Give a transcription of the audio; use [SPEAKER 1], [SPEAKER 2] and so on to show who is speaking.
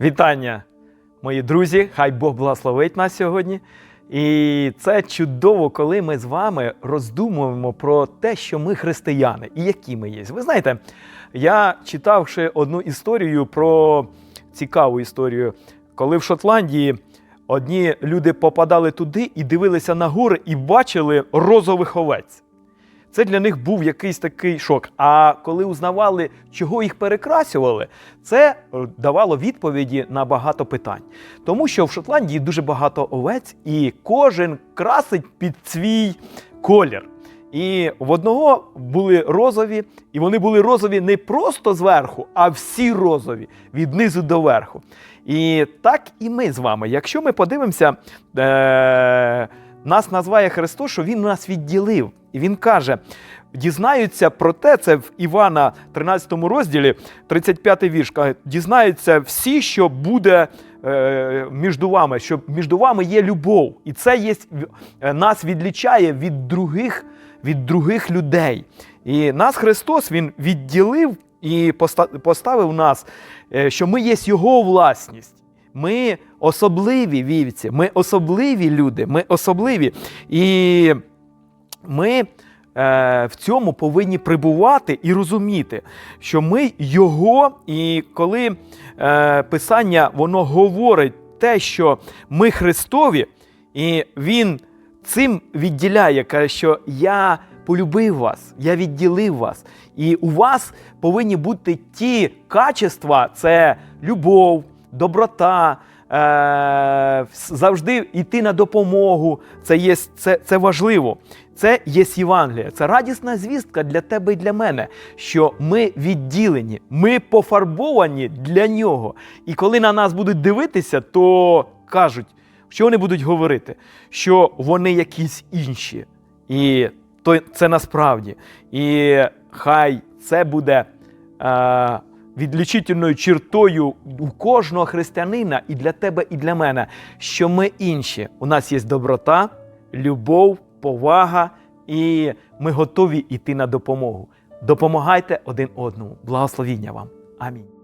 [SPEAKER 1] Вітання, мої друзі! Хай Бог благословить нас сьогодні. І це чудово, коли ми з вами роздумуємо про те, що ми християни і які ми є. Ви знаєте, я читав ще одну історію про цікаву історію, коли в Шотландії одні люди попадали туди і дивилися на гори і бачили розових овець. Це для них був якийсь такий шок. А коли узнавали, чого їх перекрасювали, це е, давало відповіді на багато питань. Тому що в Шотландії дуже багато овець, і кожен красить під свій колір. І в одного були розові, і вони були розові не просто зверху, а всі розові від низу до верху. І так і ми з вами. Якщо ми подивимося, е- нас називає Христос, що Він нас відділив. І Він каже: дізнаються про те, це в Івана 13 розділі, 35 вірш, каже, дізнаються всі, що буде е, між вами, що між вами є любов. І це є, е, нас відлічає від других, від других людей. І нас Христос Він відділив і поставив нас, е, що ми є Його власність. Ми особливі вівці, ми особливі люди, ми особливі. І ми е, в цьому повинні прибувати і розуміти, що ми його, і коли е, Писання воно говорить те, що ми Христові, і Він цим відділяє, каже, що я полюбив вас, я відділив вас. І у вас повинні бути ті качества: це любов, доброта. Е, завжди йти на допомогу, це є це, це важливо. Це є Євангелія. Це радісна звістка для тебе і для мене, що ми відділені, ми пофарбовані для нього. І коли на нас будуть дивитися, то кажуть, що вони будуть говорити, що вони якісь інші. І то це насправді. І хай це буде. Е, Відлічительною чертою у кожного християнина і для тебе, і для мене, що ми інші. У нас є доброта, любов, повага, і ми готові йти на допомогу. Допомагайте один одному. Благословіння вам. Амінь.